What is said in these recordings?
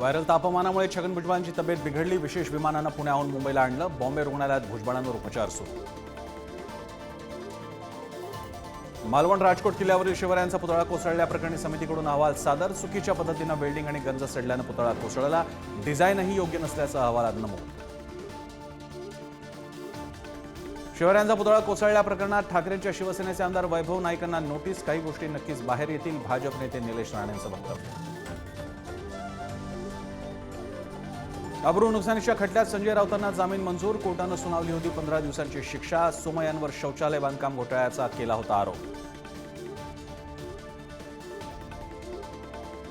Viral तापमानामुळे छगन भुजबळांची तब्येत बिघडली. विशेष विमानानं पुण्याहून मुंबईला आणलं. बॉम्बे रुग्णालयात भुजबळांवर उपचार सुरू. मालवण राजकोट किल्ल्यावरील शिवरायांचा पुतळा कोसळल्याप्रकरणी समितीकडून अहवाल सादर. चुकीच्या पद्धतीनं वेल्डिंग आणि गंज सडल्यानं पुतळा कोसळला. डिझाईनही योग्य नसल्याचं अहवालात नमूद. शिवरायांचा पुतळा कोसळल्या प्रकरणात ठाकरेंच्या शिवसेनेचे आमदार वैभव नाईकांना नोटीस. काही गोष्टी नक्कीच बाहेर येतील. भाजप नेते निलेश राणेंचं वक्तव्य. अब्रू नुकसानीच्या खटल्यात संजय राऊतांना जामीन मंजूर. कोर्टानं सुनावली होती पंधरा दिवसांची शिक्षा. सोमयांवर शौचालय बांधकाम घोटाळ्याचा केला होता आरोप.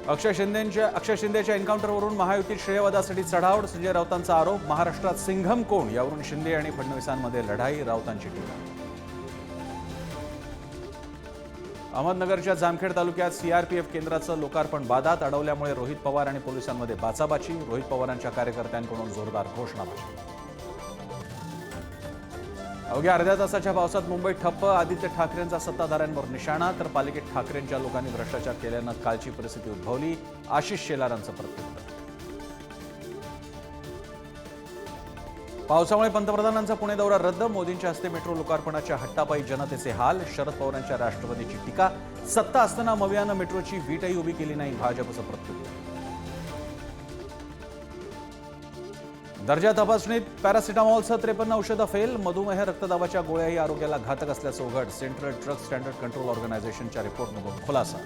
अक्षय शिंदेच्या अक्षय शिंदेच्या एन्काउंटरवरून महायुतीत श्रेयवादासाठी चढावड संजय राऊतांचा आरोप. महाराष्ट्रात सिंघम कोण? यावरून शिंदे आणि फडणवीसांमध्ये लढाई राऊतांची टीका. अहमदनगरच्या जामखेड तालुक्यात सीआरपीएफ केंद्राचं लोकार्पण बादात अडवल्यामुळे रोहित पवार आणि पोलिसांमध्ये बाचाबाची. रोहित पवारांच्या कार्यकर्त्यांकडून जोरदार घोषणाबाजी. अवघ्या अर्ध्या तासाच्या पावसात मुंबईत ठप्प आदित्य ठाकरेंचा सत्ताधाऱ्यांवर निशाणा तर पालिकेत ठाकरेंच्या लोकांनी भ्रष्टाचार केल्यानं कालची परिस्थिती उद्भवली. आशिष शेलारांचं प्रत्युत्तर पावसामुळे पंतप्रधानांचा पुणे दौरा रद्द मोदींच्या हस्ते मेट्रो लोकार्पणाच्या हट्टापायी जनतेचे हाल शरद पवारांच्या राष्ट्रवादीची टीका सत्ता असताना मवियानं मेट्रोची वीटही उभी केली नाही भाजपचं प्रत्युत्तर. दर्जा तपासणीत पॅरासिटामॉलसह त्रेपन्न औषधं फेल मधुमेह रक्तदाबाच्या गोळ्याही आरोग्याला घातक असल्याचं उघड सेंट्रल ड्रग स्टँडर्ड कंट्रोल ऑर्गनायझेशनच्या रिपोर्टमधून खुलासा.